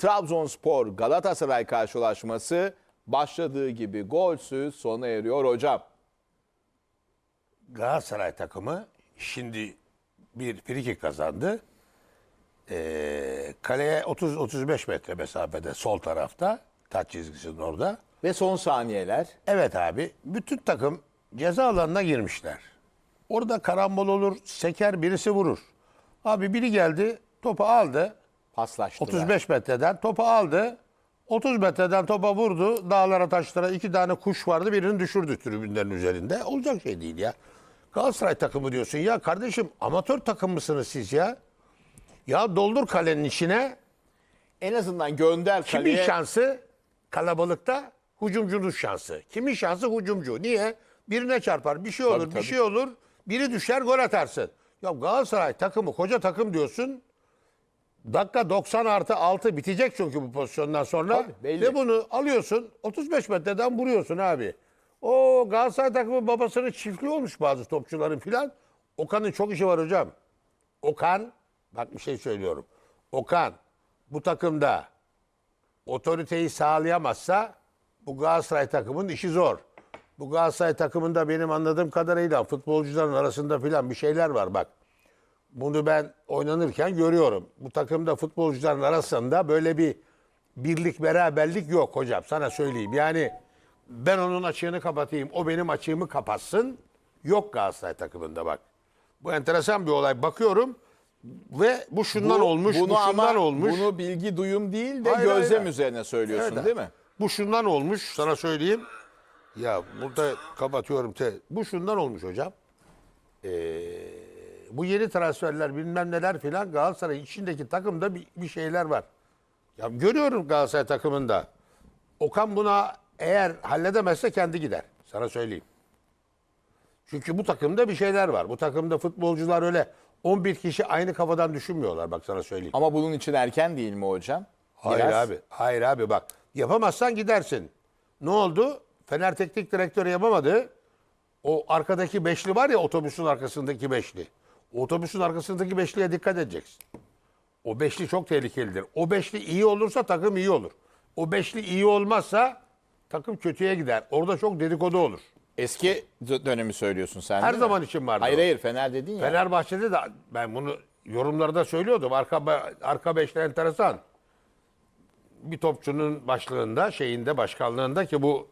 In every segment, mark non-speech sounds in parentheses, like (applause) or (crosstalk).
Trabzonspor Galatasaray karşılaşması başladığı gibi golsüz sona eriyor hocam. Galatasaray takımı şimdi bir frikik kazandı. Ee, kaleye 30-35 metre mesafede sol tarafta. Taç çizgisinin orada. Ve son saniyeler. Evet abi. Bütün takım ceza alanına girmişler. Orada karambol olur, seker birisi vurur. Abi biri geldi, topu aldı. Paslaştılar. 35 metreden topu aldı. 30 metreden topa vurdu. Dağlara taşlara iki tane kuş vardı. Birini düşürdü tribünlerin üzerinde. Olacak şey değil ya. Galatasaray takımı diyorsun. Ya kardeşim amatör takım mısınız siz ya? Ya doldur kalenin içine. En azından gönder Kimin kaleye. şansı kalabalıkta? Hucumcunun şansı. Kimin şansı hucumcu? Niye? Birine çarpar. Bir şey olur, Tabii, tabii. bir şey olur. Biri düşer, gol atarsın. Ya Galatasaray takımı, koca takım diyorsun. Dakika 90 artı 6 bitecek çünkü bu pozisyondan sonra. Tabii, belli. Ve bunu alıyorsun 35 metreden vuruyorsun abi. O Galatasaray takımı babasının çiftliği olmuş bazı topçuların filan. Okan'ın çok işi var hocam. Okan, bak bir şey söylüyorum. Okan bu takımda otoriteyi sağlayamazsa bu Galatasaray takımının işi zor. Bu Galatasaray takımında benim anladığım kadarıyla futbolcuların arasında filan bir şeyler var bak. Bunu ben oynanırken görüyorum. Bu takımda futbolcuların arasında böyle bir birlik beraberlik yok hocam sana söyleyeyim. Yani ben onun açığını kapatayım, o benim açığımı kapatsın. Yok Galatasaray takımında bak. Bu enteresan bir olay. Bakıyorum ve bu şundan Bu- olmuş, bu şundan olmuş. Bunu bilgi duyum değil de Hayır, gözlem hayır. üzerine söylüyorsun Evet. değil mi? Bu şundan olmuş sana söyleyeyim. Ya burada kapatıyorum. Te. Bu şundan olmuş hocam. Ee, bu yeni transferler bilmem neler filan Galatasaray içindeki takımda bir, bir şeyler var. Ya görüyorum Galatasaray takımında. Okan buna eğer halledemezse kendi gider. Sana söyleyeyim. Çünkü bu takımda bir şeyler var. Bu takımda futbolcular öyle 11 kişi aynı kafadan düşünmüyorlar bak sana söyleyeyim. Ama bunun için erken değil mi hocam? Hayır Biraz. abi. Hayır abi bak. Yapamazsan gidersin. Ne oldu? Fener Teknik Direktörü yapamadı. O arkadaki beşli var ya otobüsün arkasındaki beşli. Otobüsün arkasındaki beşliye dikkat edeceksin. O beşli çok tehlikelidir. O beşli iyi olursa takım iyi olur. O beşli iyi olmazsa takım kötüye gider. Orada çok dedikodu olur. Eski dö- dönemi söylüyorsun sen Her değil mi? zaman için vardı Hayır o. hayır Fener dedin ya. Fenerbahçe'de de ben bunu yorumlarda söylüyordum. Arka arka beşli enteresan. Bir topçunun başlığında, şeyinde, başkanlığında ki bu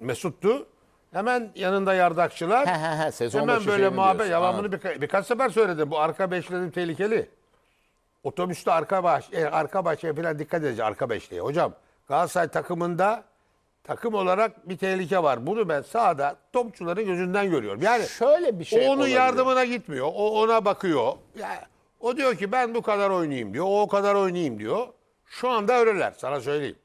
Mesut'tu. Hemen yanında yardakçılar. He, he, he, sezon Hemen başı böyle şey mi muhabbet. diyorsun? Birka- birkaç sefer söyledim. Bu arka beşlerim tehlikeli. Otobüste arka baş, e, arka başa falan dikkat edeceğiz arka beşliğe. Hocam Galatasaray takımında takım olarak bir tehlike var. Bunu ben sahada topçuların gözünden görüyorum. Yani Şöyle bir şey o onun olabilir. yardımına gitmiyor. O ona bakıyor. Ya, o diyor ki ben bu kadar oynayayım diyor. O o kadar oynayayım diyor. Şu anda öyleler sana söyleyeyim.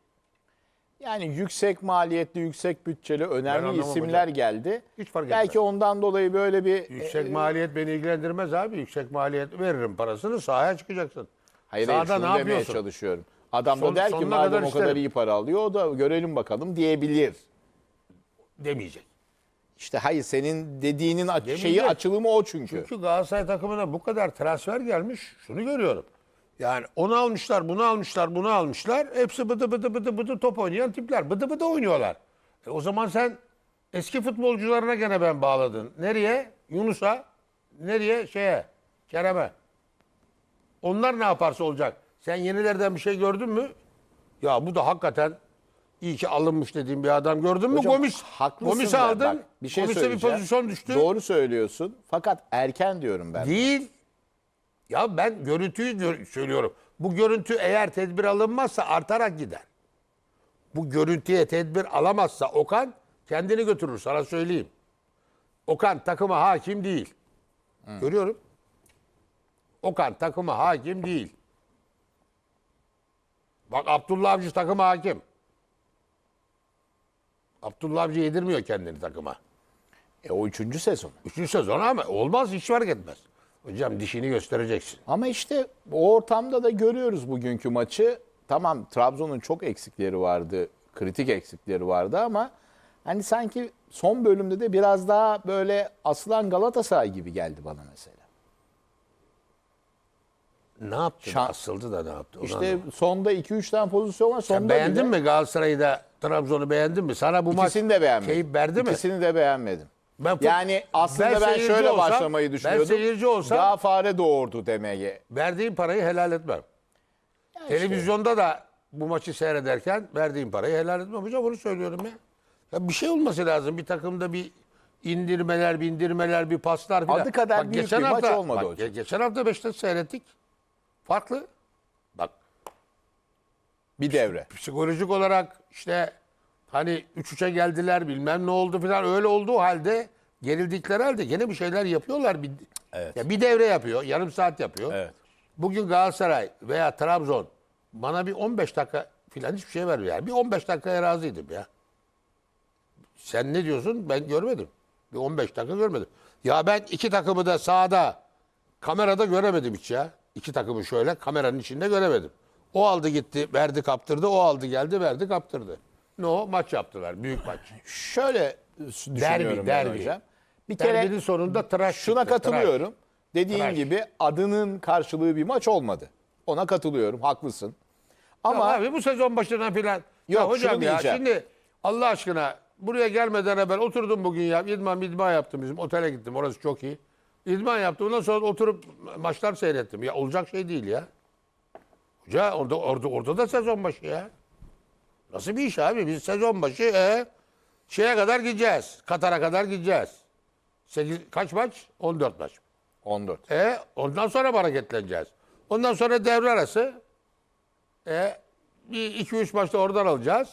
Yani yüksek maliyetli, yüksek bütçeli önemli anlamam isimler hocam. geldi. Hiç fark Belki etmez. ondan dolayı böyle bir Yüksek e, maliyet beni ilgilendirmez abi. Yüksek maliyet veririm parasını sahaya çıkacaksın. Hayır, hayır Sahada şunu ne demeye çalışıyorsun? çalışıyorum. Adam Son- da der ki sonuna madem kadar o kadar isterim." iyi para alıyor o da görelim bakalım diyebilir. Demeyecek. İşte hayır senin dediğinin aç- Demeyecek. şeyi açılımı o çünkü. Çünkü Galatasaray takımına bu kadar transfer gelmiş. Şunu görüyorum. Yani onu almışlar, bunu almışlar, bunu almışlar. Hepsi bıdı bıdı bıdı bıdı top oynayan tipler. Bıdı bıdı oynuyorlar. E o zaman sen eski futbolcularına gene ben bağladın. Nereye? Yunus'a. Nereye? Şeye. Kerem'e. Onlar ne yaparsa olacak. Sen yenilerden bir şey gördün mü? Ya bu da hakikaten iyi ki alınmış dediğim bir adam gördün mü? Hocam, Gomis. haklısın Gomis'i aldın. bak, bir şey Gomis'e bir söyleyeceğim. pozisyon düştü. Doğru söylüyorsun. Fakat erken diyorum ben. Değil. Ya ben görüntüyü gör- söylüyorum. Bu görüntü eğer tedbir alınmazsa artarak gider. Bu görüntüye tedbir alamazsa Okan kendini götürür sana söyleyeyim. Okan takıma hakim değil. Görüyorum. Okan takıma hakim değil. Bak Abdullah Avcı takıma hakim. Abdullah Avcı yedirmiyor kendini takıma. E, o üçüncü sezon. Üçüncü sezon ama olmaz hiç fark etmez. Hocam dişini göstereceksin. Ama işte o ortamda da görüyoruz bugünkü maçı. Tamam Trabzon'un çok eksikleri vardı, kritik eksikleri vardı ama hani sanki son bölümde de biraz daha böyle asılan Galatasaray gibi geldi bana mesela. ne yaptı? Şan- Asıldı da ne yaptı? Onu İşte anlamadım. sonda 2-3 tane pozisyon var. Sen Sonda beğendin bile- mi Galatasaray'ı da Trabzon'u beğendin mi? Sana bu maç İkisini de beğenmedim. keyif verdi mi? İkisini de beğenmedim. Ben yani aslında ben ben, şöyle olsam- başlamayı ben düşünüyordum. seyirci olsam- Daha fare doğurdu demeye. Verdiğim parayı helal etmem. Televizyonda da bu maçı seyrederken verdiğim parayı helal etmem. Hocam onu söylüyorum ya. Ya bir şey olması lazım. Bir takımda bir indirmeler, bindirmeler, bir paslar falan. Adı kadar büyük bir maç olmadı bak, hocam. ge- Geçen hafta Beşiktaş seyrettik. Farklı. Bak Bir devre. psikolojik olarak işte hani 3-3'e geldiler bilmem ne oldu falan öyle olduğu halde gerildikleri halde gene bir şeyler yapıyorlar. Bir, Evet. ya bir devre yapıyor, yarım saat yapıyor. Evet. Bugün Galatasaray veya Trabzon bana bir 15 dakika falan hiçbir şey vermiyor. Yani bir 15 dakikaya razıydım ya. Sen ne diyorsun? Ben görmedim. Bir 15 dakika görmedim. Ya ben iki takımı da sahada kamerada göremedim hiç ya. İki takımı şöyle kameranın içinde göremedim. O aldı gitti, verdi kaptırdı. O aldı geldi, verdi kaptırdı. Ne o? Maç yaptılar. Büyük maç. Şöyle düşünüyorum ben derbi. hocam. Bir kere Derbinin sonunda tıraş şuna çıktı, tıraş. katılıyorum. Dediğin Tıraş. gibi adının karşılığı bir maç olmadı. Ona katılıyorum. Haklısın. Ama Ama abi bu sezon başına filan. Yok, ya hocam ya diyeceğim. şimdi Allah aşkına buraya gelmeden evvel oturdum bugün ya. İdman idman yaptım bizim otele gittim. Orası çok iyi. İdman yaptım. Ondan sonra oturup maçlar seyrettim. Ya olacak şey değil ya. Hoca orada, orada, orada da sezon başı ya. Nasıl bir iş abi? Biz sezon başı e, şeye kadar gideceğiz. Katar'a kadar gideceğiz. 8, kaç maç? 14 maç. 14. E ondan sonra hareketleneceğiz. Ondan sonra devre arası. E bir iki üç maçta oradan alacağız.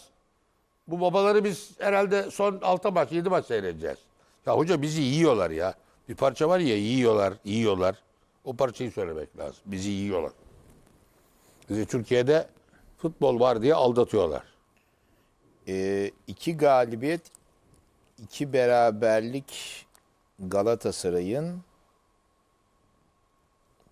Bu babaları biz herhalde son 6 maç, 7 maç seyredeceğiz. Ya hoca bizi yiyorlar ya. Bir parça var ya yiyorlar, yiyorlar. O parçayı söylemek lazım. Bizi yiyorlar. Bizi Türkiye'de futbol var diye aldatıyorlar. Ee, iki galibiyet, iki beraberlik Galatasaray'ın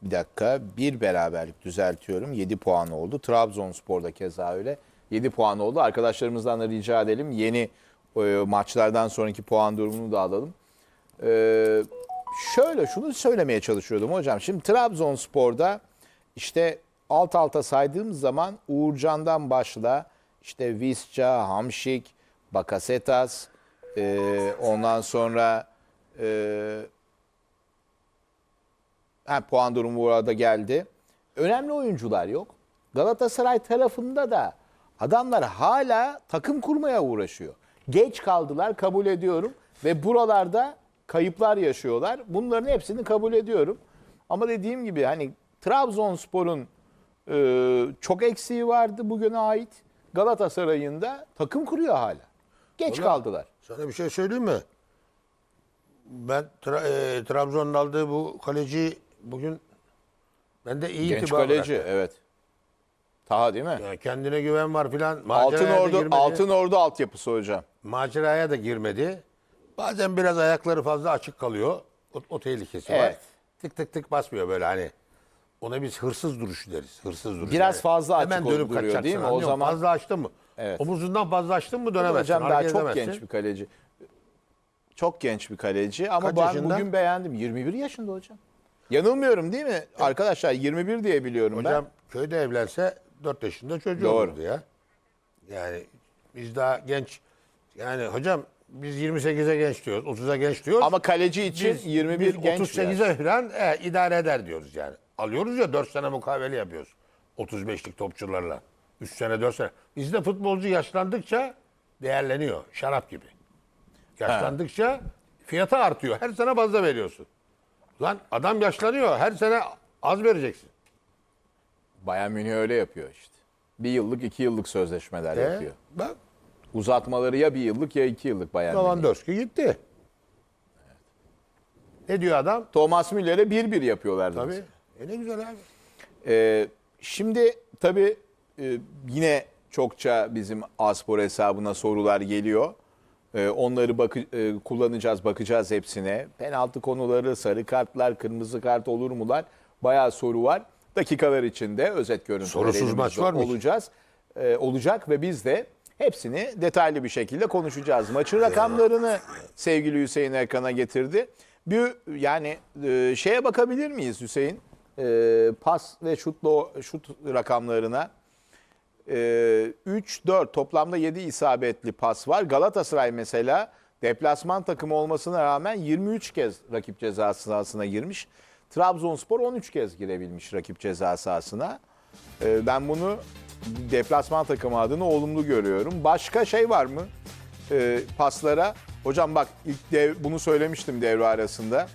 bir dakika bir beraberlik düzeltiyorum. 7 puan oldu. Trabzonspor'da keza öyle. 7 puan oldu. Arkadaşlarımızdan da rica edelim. Yeni e, maçlardan sonraki puan durumunu da alalım. Ee, şöyle şunu söylemeye çalışıyordum hocam. Şimdi Trabzonspor'da işte alt alta saydığımız zaman Uğurcan'dan başla işte Visca, Hamşik, Bakasetas e, ondan sonra e, ha, puan durumu burada geldi. Önemli oyuncular yok. Galatasaray tarafında da adamlar hala takım kurmaya uğraşıyor. Geç kaldılar kabul ediyorum ve buralarda kayıplar yaşıyorlar. Bunların hepsini kabul ediyorum. Ama dediğim gibi hani Trabzonspor'un e, çok eksiği vardı bugüne ait. Galatasaray'ın da takım kuruyor hala. Geç kaldılar. Sana bir şey söyleyeyim mi? Ben Tra- e, Trabzon'un aldığı bu kaleci bugün bende iyi Genç kaleci bıraktı. evet. Taha değil mi? Yani kendine güven var filan. Altın Ordu. Altın Ordu altyapısı hocam. Maceraya da girmedi. Bazen biraz ayakları fazla açık kalıyor. O, o tehlikesi var. Evet. Tık tık tık basmıyor böyle hani. Ona biz hırsız duruş deriz. Hırsız duruş. Biraz fazla açık Hemen dönüp duruyor, kaçacaksın. değil mi? O musun? zaman- Fazla açtın mı? Evet. Omuzundan fazla açtın mı dönemezsin. Hocam daha hareket çok edemezsin. genç bir kaleci. Çok genç bir kaleci ama Kaç ben yaşında? bugün beğendim. 21 yaşında hocam. Yanılmıyorum değil mi? Arkadaşlar 21 diye biliyorum Hocam köyde evlense 4 yaşında çocuğu Doğru. olurdu ya. Yani biz daha genç. Yani hocam biz 28'e genç diyoruz, 30'a genç diyoruz. ben. Ama kaleci için biz, 21 biz genç 38'e falan e, idare eder diyoruz yani. Alıyoruz ya 4 sene mukavele yapıyoruz. 35'lik topçularla. 3 sene 4 sene. Bizde futbolcu yaşlandıkça değerleniyor. Şarap gibi. Yaşlandıkça fiyatı artıyor. Her sene fazla veriyorsun. Lan adam yaşlanıyor. Her sene az vereceksin. Bayern Münih öyle yapıyor işte. Bir yıllık, iki yıllık sözleşmeler E, yapıyor. bak Uzatmaları ya bir yıllık ya iki yıllık Bayern Münih. Lewandowski gitti. Ne diyor adam? Thomas Müller'e 1-1 yapıyorlardı. Tabii. mesela. E ne güzel abi. Ee, şimdi tabii e, yine çokça bizim Aspor hesabına sorular geliyor. Ee, onları bakı, e, kullanacağız, bakacağız hepsine. Penaltı konuları, sarı kartlar, kırmızı kart olur mular? Bayağı soru var. Dakikalar içinde özet Sorusuz maç var mı olacağız. Ee, olacak ve biz de hepsini detaylı bir şekilde konuşacağız. Maçın rakamlarını sevgili Hüseyin ekrana getirdi. Bir yani e, şeye bakabilir miyiz Hüseyin? E, pas ve şutla şut rakamlarına e, 3-4 toplamda 7 isabetli pas var. Galatasaray mesela deplasman takımı olmasına rağmen 23 kez rakip ceza sahasına girmiş. Trabzonspor 13 kez girebilmiş rakip ceza sahasına. E, ben bunu deplasman takımı adına olumlu görüyorum. Başka şey var mı e, paslara? Hocam bak ilk dev, bunu söylemiştim devre arasında.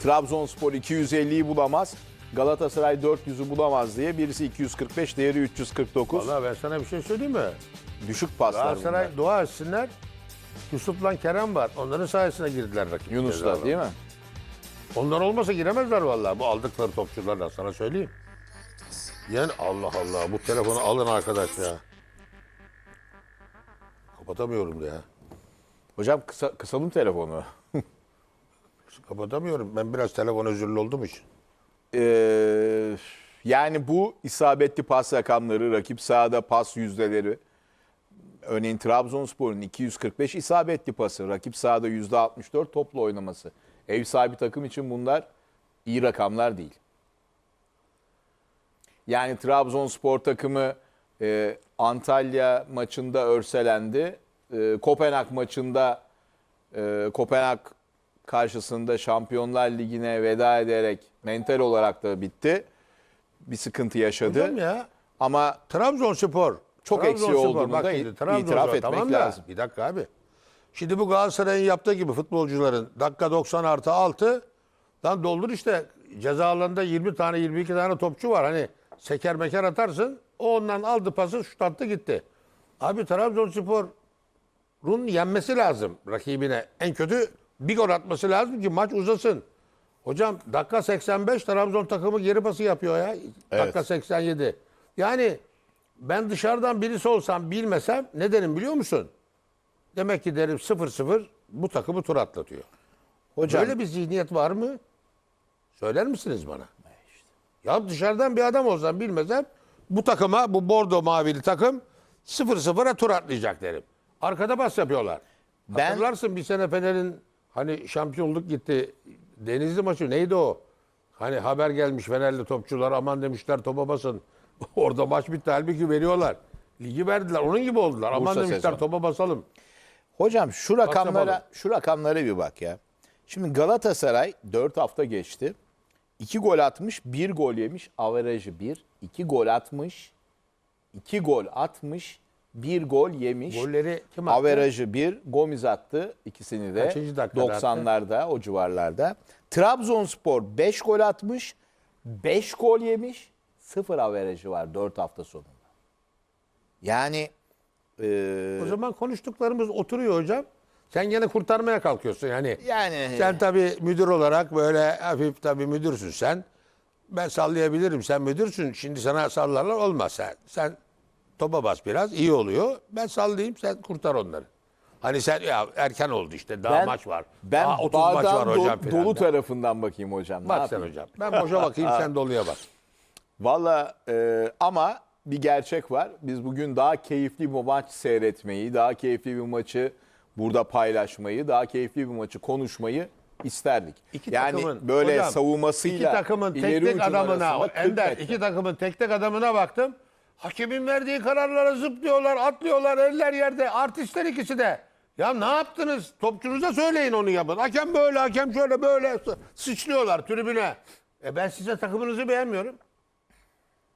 Trabzonspor 250'yi bulamaz. Galatasaray 400'ü bulamaz diye. Birisi 245, diğeri 349. Vallahi ben sana bir şey söyleyeyim mi? Düşük paslar Galatasaray bunlar. dua etsinler. Yusuf'la Kerem var. Onların sayesinde girdiler rakip. Yunus'la değil mi? Onlar olmasa giremezler vallahi bu aldıkları topçularla sana söyleyeyim. Yani Allah Allah bu telefonu alın arkadaş ya. Kapatamıyorum da ya. Hocam kısa, kısalım telefonu. Kapatamıyorum. Ben biraz telefon özürlü oldum için. Ee, yani bu isabetli pas rakamları, rakip sahada pas yüzdeleri. Örneğin Trabzonspor'un 245 isabetli pası, rakip sahada %64 topla oynaması. Ev sahibi takım için bunlar iyi rakamlar değil. Yani Trabzonspor takımı e, Antalya maçında örselendi. E, Kopenhag maçında e, Kopenhag karşısında Şampiyonlar Ligi'ne veda ederek mental olarak da bitti. Bir sıkıntı yaşadı. Hocam ya Ama Trabzonspor. Çok eksiği olduğunu bak da şimdi, itiraf etmek tamam da, lazım. Bir dakika abi. Şimdi bu Galatasaray'ın yaptığı gibi futbolcuların dakika 90 artı 6 lan doldur işte ceza alanında 20 tane 22 tane topçu var. Hani seker meker atarsın. O ondan aldı pası şut attı gitti. Abi Trabzonspor'un yenmesi lazım rakibine. En kötü bir gol atması lazım ki maç uzasın. Hocam dakika 85 Trabzon takımı geri pası yapıyor ya. Dakika 87. Yani ben dışarıdan birisi olsam bilmesem ne derim biliyor musun? Demek ki derim 0-0 bu takımı tur atlatıyor. hocam Böyle bir zihniyet var mı? Söyler misiniz bana? Ya dışarıdan bir adam olsam bilmesem bu takıma bu bordo mavili takım 0-0'a tur atlayacak derim. Arkada bas yapıyorlar. Ben- Hatırlarsın bir sene Fener'in hani şampiyonluk gitti. Denizli maçı neydi o? Hani haber gelmiş Fenerli topçular aman demişler topa basın. (laughs) Orada maç bitti halbuki veriyorlar. Ligi verdiler. Onun gibi oldular. aman Bursa demişler sezonu. topa basalım. Hocam şu rakamlara şu rakamlara bir bak ya. Şimdi Galatasaray 4 hafta geçti. 2 gol atmış, 1 gol yemiş. Averajı 1. 2 gol atmış. 2 gol atmış. 1 gol yemiş. Golleri kim attı? Averajı 1. Gomis attı ikisini de. Kaçıncı dakikada attı? 90'larda o civarlarda. Trabzonspor 5 gol atmış. 5 gol yemiş. 0 averajı var 4 hafta sonunda. Yani eee O zaman konuştuklarımız oturuyor hocam. Sen gene kurtarmaya kalkıyorsun yani. yani Sen tabii müdür olarak böyle hafif tabii müdürsün sen. Ben sallayabilirim sen müdürsün. Şimdi sana sallarlar olmaz sen. Sen topa bas biraz iyi oluyor. Ben sallayayım sen kurtar onları. Hani sen ya erken oldu işte daha Ben- maç var. Ben daha 30 maç bardağın var do- hocam filan dolu da. tarafından bakayım hocam. Ne Bak sen yapayım? hocam. Ben boşa bakayım sen doluya bak. (laughs) Valla e, ama bir gerçek var. Biz bugün daha keyifli bir maç seyretmeyi, daha keyifli bir maçı burada paylaşmayı, daha keyifli bir maçı konuşmayı isterdik. İki yani takımın- böyle hocam, savunmasıyla İki takımın ileri tek tek ucun adamına, arasında 40 Ender metre. iki takımın tek tek adamına baktım. Hakemin verdiği kararlara zıplıyorlar, atlıyorlar, eller yerde. Artistler ikisi de. Ya ne yaptınız? Topçunuza söyleyin onu yapın. Hakem böyle, hakem şöyle böyle sı- sıçrıyorlar tribüne. E ben size takımınızı beğenmiyorum.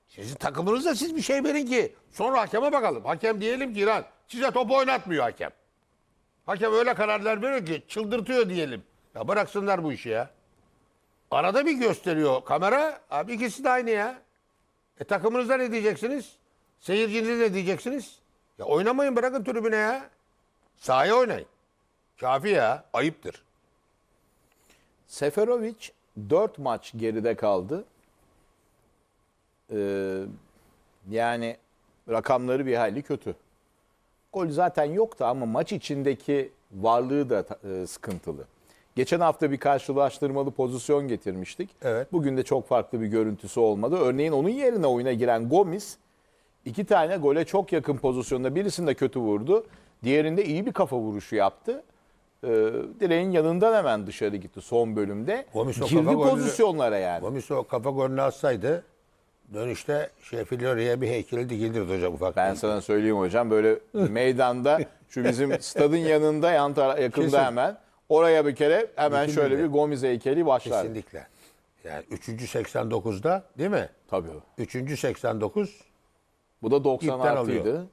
Sizin takımınızda siz bir şey verin ki sonra hakeme bakalım. Hakem diyelim ki lan size top oynatmıyor hakem. Hakem öyle kararlar veriyor ki çıldırtıyor diyelim. Ya bıraksınlar bu işi ya. Arada bir gösteriyor kamera. Abi ikisi de aynı ya. E takımınızda ne diyeceksiniz? Seyircinize ne diyeceksiniz? Ya oynamayın bırakın tribüne ya. Sahaya oynayın. Kafi ya. Ayıptır. Seferovic 4 maç geride kaldı. Ee, yani rakamları bir hayli kötü. Gol zaten yoktu ama maç içindeki varlığı da e, sıkıntılı. Geçen hafta bir karşılaştırmalı pozisyon getirmiştik. Evet. Bugün de çok farklı bir görüntüsü olmadı. Örneğin onun yerine oyuna giren Gomis iki tane gole çok yakın pozisyonda birisinde kötü vurdu. Diğerinde iyi bir kafa vuruşu yaptı. e, direğin yanından hemen dışarı gitti son bölümde. Gomis o Girdi kafa golünü- pozisyonlara yani. Gomis o kafa golünü atsaydı dönüşte Sheffield oraya bir heykeli dikildirdi hocam ufak. Ben sana söyleyeyim hocam böyle (laughs) meydanda şu bizim stadın yanında yan tara- yakında hemen oraya bir kere hemen Dikildi şöyle bir Gomis heykeli başlar. Kesinlikle. Yani 3. 89'da değil mi? Tabii. 3. 89 Bu da 90 İpten artıydı.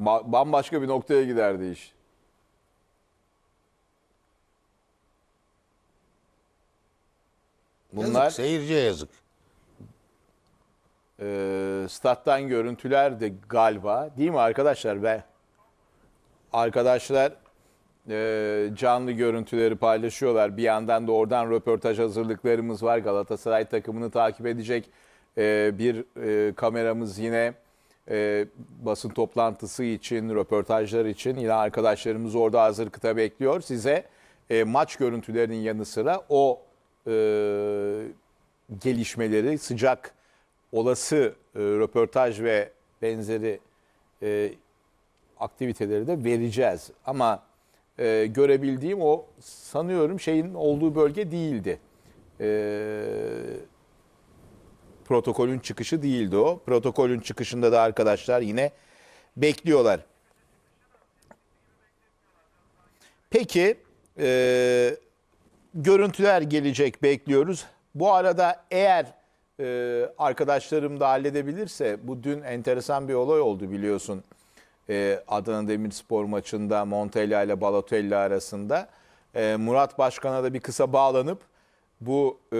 Ba- bambaşka bir noktaya giderdi iş. Bunlar yazık, seyirciye yazık. e, stat'tan görüntüler de galiba değil mi arkadaşlar? Ve arkadaşlar e, canlı görüntüleri paylaşıyorlar. Bir yandan da oradan röportaj hazırlıklarımız var. Galatasaray takımını takip edecek e, bir e, kameramız yine e, basın toplantısı için, röportajlar için yine arkadaşlarımız orada hazır kıta bekliyor. Size e, maç görüntülerinin yanı sıra o e, gelişmeleri sıcak olası e, röportaj ve benzeri e, aktiviteleri de vereceğiz. Ama e, görebildiğim o sanıyorum şeyin olduğu bölge değildi. E, protokolün çıkışı değildi o. Protokolün çıkışında da arkadaşlar yine bekliyorlar. Peki e, görüntüler gelecek bekliyoruz. Bu arada eğer e, arkadaşlarım da halledebilirse bu dün enteresan bir olay oldu biliyorsun. E, Adana Demirspor maçında Montella ile Balotelli arasında E, Murat Başkan'a da bir kısa bağlanıp bu e,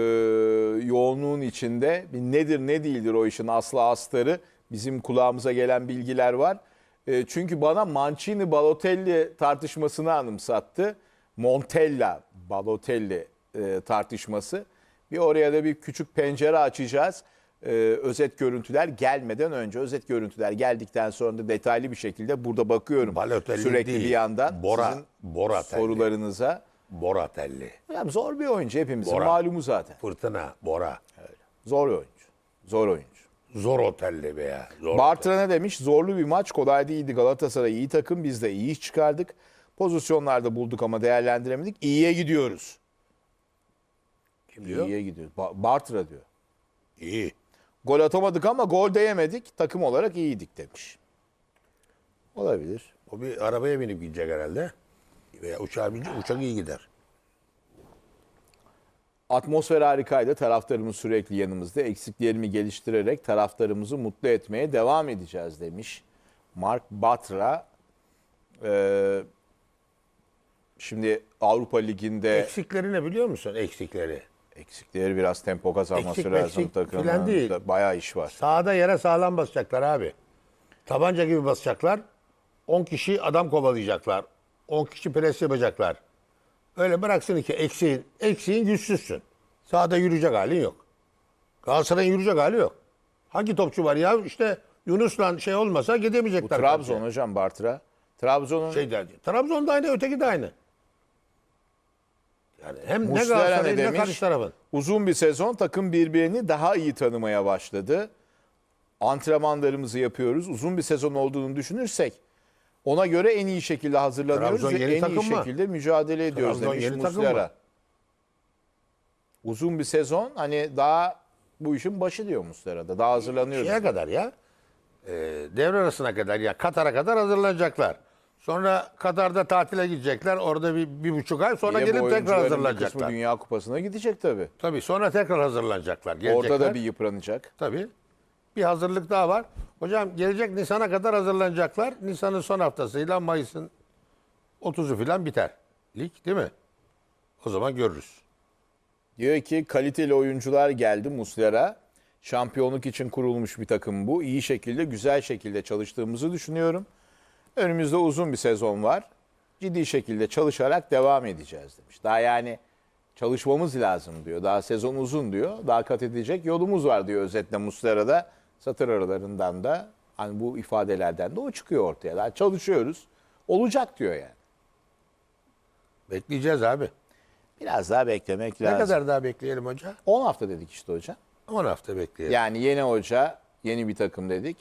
yoğunluğun içinde bir nedir ne değildir o işin aslı astarı bizim kulağımıza gelen bilgiler var. E, çünkü bana Mancini Balotelli tartışmasını anımsattı. Montella Balotelli e, tartışması. Bir oraya da bir küçük pencere açacağız. E, özet görüntüler gelmeden önce özet görüntüler geldikten sonra da detaylı bir şekilde burada bakıyorum Balotelli sürekli değil, bir yandan Bora- sizin Bora telli. sorularınıza. Boratelli. Ya zor bir oyuncu hepimizin Bora. malumu zaten. Fırtına, Bora. Zor oyuncu. Zor oyuncu. Zor otelli be ya. Zor Bartra ne demiş? Zorlu bir maç. Kolay değildi. Galatasaray iyi takım. Biz de iyi iş çıkardık. Pozisyonlarda bulduk ama değerlendiremedik. İyiye gidiyoruz. Kim diyor? İyiye gidiyoruz. Ba- Bartra diyor. İyi. Gol atamadık ama gol de yemedik. Takım olarak iyiydik demiş. Olabilir. O bir arabaya binip gidecek herhalde. Veya uçağa binecek. Uçak iyi gider. Atmosfer harikaydı. Taraftarımız sürekli yanımızda. Eksiklerimi geliştirerek taraftarımızı mutlu etmeye devam edeceğiz demiş. Mark Batra. Ee, şimdi Avrupa Ligi'nde Eksikleri ne biliyor musun? Eksikleri. Eksikleri biraz tempo kazanması Eksik, lazım eksik takımın. filan değil. Bayağı iş var. Sahada yere sağlam basacaklar abi. Tabanca gibi basacaklar. 10 kişi adam kovalayacaklar. 10 kişi pres yapacaklar. Öyle bıraksın ki eksiğin, eksiğin güçsüzsün. Sahada yürüyecek halin yok. Galatasaray'ın yürüyecek hali yok. Hangi topçu var ya? İşte Yunus'la şey olmasa Bu gidemeyecekler. Trabzon hocam Bartra. Trabzon'un Şey derdi. Trabzon da aynı, öteki de aynı. Yani hem ne Muslera ne Galatasaray'ın ne demiş? karşı tarafın. Uzun bir sezon takım birbirini daha iyi tanımaya başladı. Antrenmanlarımızı yapıyoruz. Uzun bir sezon olduğunu düşünürsek ona göre en iyi şekilde hazırlanıyoruz Trabzon ve yeni en iyi takım mı? şekilde mücadele ediyoruz Trabzon demiş yeni takım Muslera. mı? Uzun bir sezon hani daha bu işin başı diyor Muslera'da. Daha hazırlanıyoruz. Şeye kadar ya. E, devre arasına kadar ya Katar'a kadar hazırlanacaklar. Sonra Katar'da tatile gidecekler. Orada bir, bir buçuk ay sonra Diye bu gelip tekrar oyuncuların bir kısmı hazırlanacaklar. Dünya Kupası'na gidecek tabii. Tabii sonra tekrar hazırlanacaklar. Gelecekler. Orada da bir yıpranacak. Tabii. Bir hazırlık daha var. Hocam gelecek Nisan'a kadar hazırlanacaklar. Nisan'ın son haftasıyla Mayıs'ın 30'u falan biter. Lig değil mi? O zaman görürüz. Diyor ki kaliteli oyuncular geldi Muslera. Şampiyonluk için kurulmuş bir takım bu. İyi şekilde, güzel şekilde çalıştığımızı düşünüyorum. Önümüzde uzun bir sezon var. Ciddi şekilde çalışarak devam edeceğiz demiş. Daha yani çalışmamız lazım diyor. Daha sezon uzun diyor. Daha kat edecek yolumuz var diyor özetle Muslera'da. Satır aralarından da hani bu ifadelerden de o çıkıyor ortaya. Daha çalışıyoruz. Olacak diyor yani. Bekleyeceğiz abi. Biraz daha beklemek Ne lazım. kadar daha bekleyelim hoca? 10 hafta dedik işte hocam. 10 hafta bekleyelim. Yani yeni hoca, yeni bir takım dedik.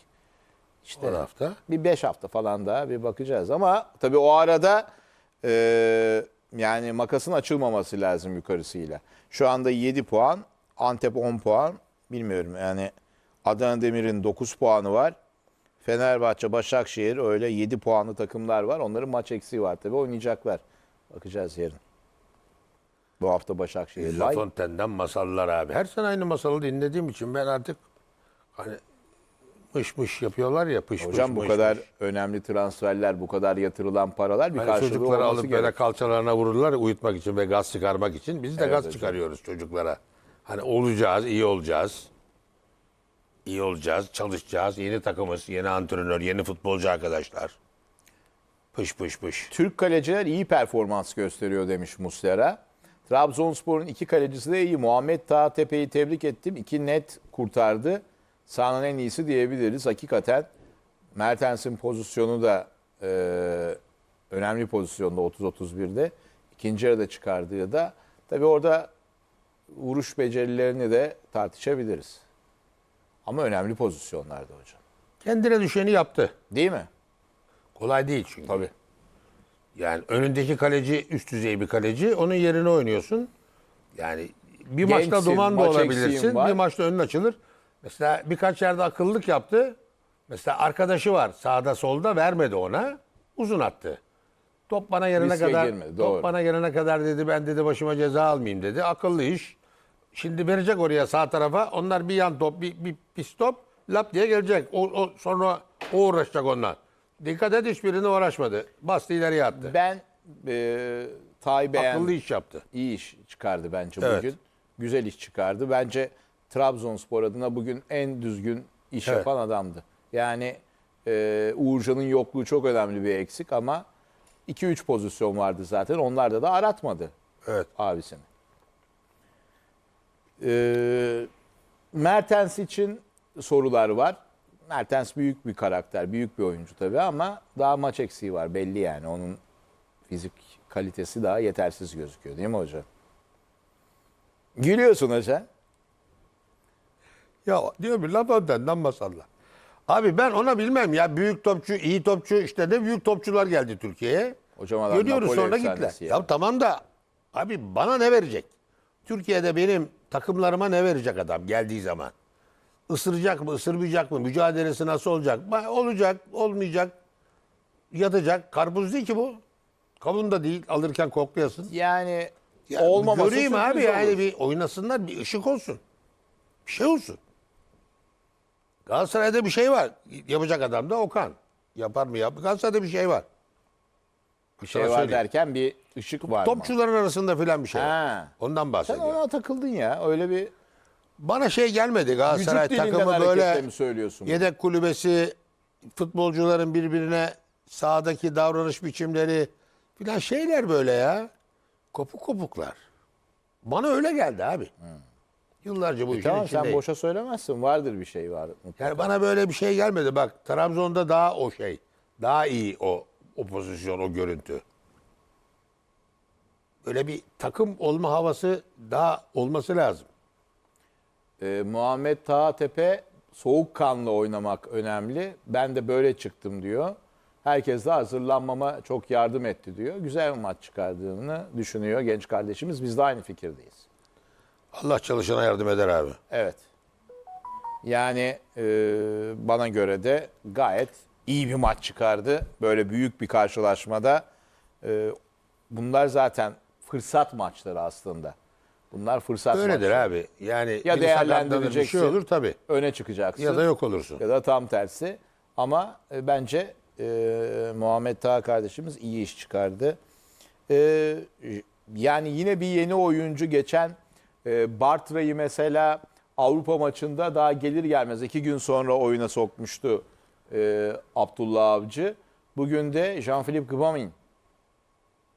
İşte 10 hafta. bir 5 hafta falan daha bir bakacağız. Ama tabii o arada e, yani makasın açılmaması lazım yukarısıyla. Şu anda 7 puan, Antep 10 puan. Bilmiyorum yani Adana Demir'in 9 puanı var. Fenerbahçe, Başakşehir öyle 7 puanlı takımlar var. Onların maç eksiği var tabii oynayacaklar. Bakacağız yarın. Bu hafta Başakşehir La var. Fontaine'den masallar abi. Her sene aynı masalı dinlediğim için ben artık hani mış mış yapıyorlar ya pış Hocam pış, bu mış kadar mış. önemli transferler, bu kadar yatırılan paralar bir Hani karşılığı çocukları alıp gerek. böyle kalçalarına vururlar uyutmak için ve gaz çıkarmak için. Biz de Evet gaz hocam. çıkarıyoruz çocuklara. Hani olacağız, iyi olacağız. İyi olacağız, çalışacağız. Yeni takımız, yeni antrenör, yeni futbolcu arkadaşlar. Pış pış pış. Türk kaleciler iyi performans gösteriyor demiş Muslera. Trabzonspor'un iki kalecisi de iyi. Muhammed Taha Tepe'yi tebrik ettim. İki net kurtardı. Sahanın en iyisi diyebiliriz. Hakikaten Mertens'in pozisyonu da e, önemli pozisyonda 30-31'de. İkinci yarıda çıkardığı da tabii orada vuruş becerilerini de tartışabiliriz. Ama önemli pozisyonlarda hocam. Kendine düşeni yaptı. Değil mi? Kolay değil çünkü. Tabii. Yani önündeki kaleci üst düzey bir kaleci. Onun yerine oynuyorsun. Yani bir maçta Gençsin, duman da maç olabilirsin. var. Bir maçta önün açılır. Mesela birkaç yerde akıllılık yaptı. Mesela arkadaşı var sağda solda vermedi ona. Uzun attı. Top bana gelene Riske kadar girmedi, doğru. top bana gelene kadar dedi ben dedi başıma ceza almayayım dedi. Akıllı iş. Şimdi verecek oraya sağ tarafa. Onlar bir yan top, bir, bir pis top lap diye gelecek. O, o sonra o uğraşacak ondan. Dikkat et hiçbirine uğraşmadı. Bastı ileriye attı. Ben e, Tay beğendim. Akıllı iş yaptı. iyi iş çıkardı bence Evet. bugün. Güzel iş çıkardı. Bence Trabzonspor adına bugün en düzgün iş Evet. yapan adamdı. Yani e, Uğurcan'ın yokluğu çok önemli bir eksik ama 2-3 pozisyon vardı zaten. Onlarda da aratmadı Evet. abisini. E, Mertens için sorular var. Mertens büyük bir karakter, büyük bir oyuncu tabii ama daha maç eksiği var belli yani. Onun fizik kalitesi daha yetersiz gözüküyor değil mi hocam? Gülüyorsun hocam. Ya diyor bir laf öndenden masallah. Abi ben ona bilmem ya büyük topçu, iyi topçu işte de büyük topçular geldi Türkiye'ye. Hocam adam Görüyoruz Napoli sonra gittiler. ya. Ya tamam da abi bana ne verecek? Türkiye'de benim takımlarıma ne verecek adam geldiği zaman? Isıracak mı, ısırmayacak mı? Mücadelesi nasıl olacak? Olacak, olmayacak. Yatacak. Karpuz değil ki bu. Kavun da değil. Alırken koklayasın. Yani Ya olmaması Göreyim abi yani olur. bir oynasınlar, bir ışık olsun. Bir şey olsun. Galatasaray'da bir şey var. Yapacak adam da Okan. Yapar mı yap? Galatasaray'da bir şey var. bir şey sana var söyleyeyim. derken bir ışık var mı? Topçuların arasında filan bir şey var. Ha. Ondan Sen ona takıldın ya. Öyle bir Bana şey gelmedi Galatasaray vücut dilinden takımı hareketle böyle mi söylüyorsun? yedek kulübesi, futbolcuların birbirine sahadaki davranış biçimleri filan şeyler böyle ya. Kopuk kopuklar. Bana öyle geldi abi. Yıllarca bu işin E tamam sen içindeyim. boşa söylemezsin. Vardır bir şey var. mutlaka. Yani bana böyle bir şey gelmedi. Bak Trabzon'da daha o şey. Daha iyi o, o pozisyon, o görüntü. Böyle bir takım olma havası daha olması lazım. Ee, Muhammed Taha Tepe soğukkanlı oynamak önemli. Ben de böyle çıktım diyor. Herkes de hazırlanmama çok yardım etti diyor. Güzel bir maç çıkardığını düşünüyor genç kardeşimiz. Biz de aynı fikirdeyiz. Allah çalışana yardım eder abi. Evet. Yani e, bana göre de gayet iyi bir maç çıkardı. Böyle büyük bir karşılaşmada. E, bunlar zaten fırsat maçları aslında. Bunlar fırsat Öyledir maçları. abi. Yani Ya değerlendireceksin. Bir şey olur tabii. Öne çıkacaksın. Ya da yok olursun. Ya da tam tersi. Ama e, bence e, Muhammed Taha kardeşimiz iyi iş çıkardı. E, yani yine bir yeni oyuncu geçen e, Bartra'yı mesela Avrupa maçında daha gelir gelmez iki gün sonra oyuna sokmuştu e, Abdullah Avcı. Bugün de Jean-Philippe Gbamin.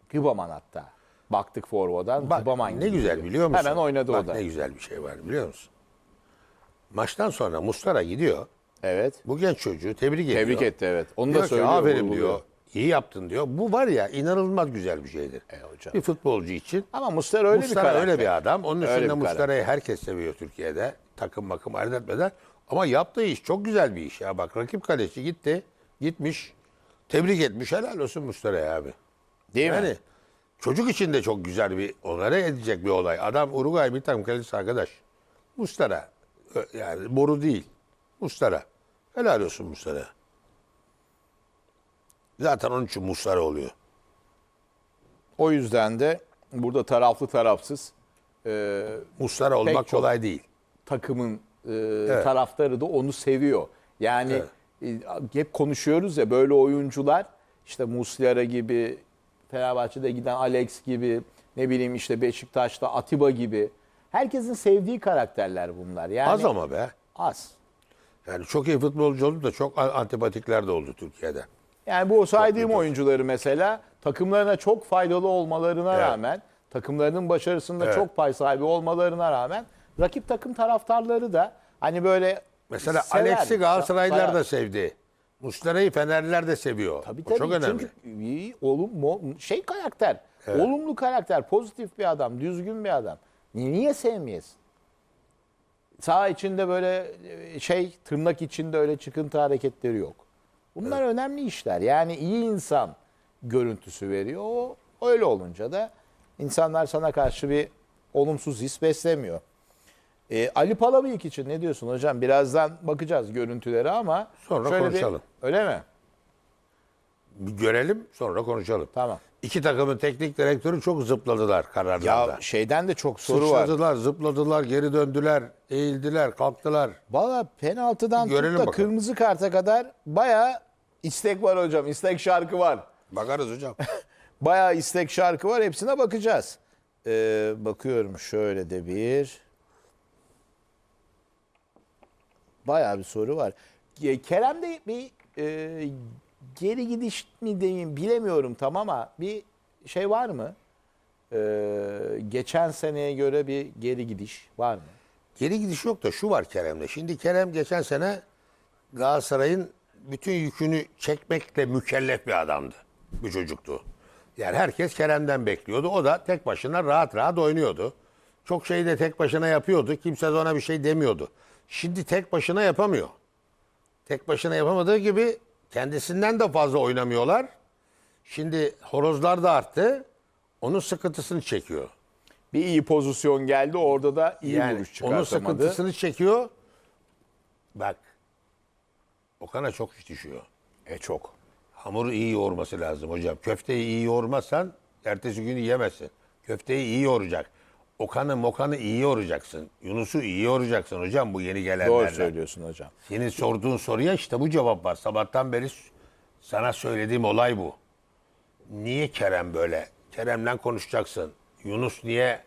Gbaman hatta. Baktık forvadan. Bak Gbaman ne gibi güzel biliyor musun? Hemen oynadı Bak o da. ne güzel bir şey var biliyor musun? Maçtan sonra Mustara gidiyor. Evet. Bu genç çocuğu tebrik ediyor. Tebrik etti evet. Onu da Diyor ki söylüyor. aferin vurguluyor. diyor. İyi yaptın diyor. Bu var ya inanılmaz güzel bir şeydir. E hocam. Bir futbolcu için. Ama Muslera öyle Mustara bir karakter. öyle bir adam. Onun Öyle karakter. Mustara'yı herkes seviyor Türkiye'de. Takım makım ayırt etmeden. Ama yaptığı iş çok güzel bir iş ya. Bak rakip kaleci gitti. Gitmiş. Tebrik etmiş. Helal olsun Mustara'ya abi. Değil yani mi? çocuk için de çok güzel bir onlara edecek bir olay. Adam Uruguay bir takım kalecisi arkadaş. Mustara. Yani boru değil. Mustara. Helal olsun Mustara. Zaten onun için Mustara oluyor. O yüzden de burada taraflı tarafsız e, Mustara olmak çok- kolay değil. takımın e, taraftarı da onu seviyor. Yani e, hep konuşuyoruz ya böyle oyuncular işte Muslera gibi Fenerbahçe'de giden Alex gibi ne bileyim işte Beşiktaş'ta Atiba gibi herkesin sevdiği karakterler bunlar. Yani Az ama be. Az. Yani çok iyi futbolcu oldu da çok antipatikler de oldu Türkiye'de. Yani bu saydığım oyuncuları mesela takımlarına çok faydalı olmalarına Evet. rağmen, takımlarının başarısında Evet. çok pay sahibi olmalarına rağmen rakip takım taraftarları da hani böyle Mesela Alex'i Galatasaraylılar da sevdi. Muslera'yı Fenerliler de seviyor. Tabii O tabii. çok önemli. Çünkü iyi, olum, şey karakter, olumlu karakter, pozitif bir adam, düzgün bir adam. Niye sevmeyesin? Sağ içinde böyle e, şey tırnak içinde öyle çıkıntı hareketleri yok. Bunlar önemli işler. Yani iyi insan görüntüsü veriyor. O öyle olunca da insanlar sana karşı bir olumsuz his beslemiyor. E, Ali Palabıyık için ne diyorsun hocam? Birazdan bakacağız görüntülere ama Sonra şöyle bir- konuşalım. öyle mi? Bir görelim sonra konuşalım. Tamam. İki takımın teknik direktörü çok zıpladılar kararlarda. Ya şeyden de çok soru var. Sıçradılar, zıpladılar, geri döndüler, eğildiler, kalktılar. Valla penaltıdan tut da bakalım. kırmızı karta kadar baya istek var hocam. İstek şarkı var. Bakarız hocam. (laughs) Baya istek şarkı var. Hepsine bakacağız. Ee, bakıyorum şöyle de bir. Baya bir soru var. Ke- Kerem'de bir e, geri gidiş mi diyeyim bilemiyorum tam ama bir şey var mı? Ee, geçen seneye göre bir geri gidiş var mı? Geri gidiş yok da şu var Kerem'de. Şimdi Kerem geçen sene Galatasaray'ın bütün yükünü çekmekle mükellef bir adamdı. Bir çocuktu. Yani herkes Kerem'den bekliyordu. O da tek başına rahat rahat oynuyordu. Çok şeyi de tek başına yapıyordu. Kimse de ona bir şey demiyordu. Şimdi tek başına yapamıyor. Tek başına yapamadığı gibi kendisinden de fazla oynamıyorlar. Şimdi horozlar da arttı. Onun sıkıntısını çekiyor. Bir iyi pozisyon geldi. Orada da iyi Yani vuruş onun çıkartamadı. sıkıntısını çekiyor. Bak. Okan'a çok iş düşüyor. E çok. Hamuru iyi yoğurması lazım hocam. Köfteyi iyi yoğurmazsan ertesi gün yiyemezsin. Köfteyi iyi yoğuracak. Okan'ı mokanı iyi yoğuracaksın. Yunus'u iyi yoğuracaksın hocam bu yeni gelenlerden. Doğru söylüyorsun hocam. Senin sorduğun soruya işte bu cevap var. Sabahtan beri sana söylediğim olay bu. Niye Kerem böyle? Kerem'le konuşacaksın. Yunus niye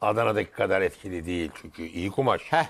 Adana'daki kadar etkili değil? Çünkü iyi kumaş. Heh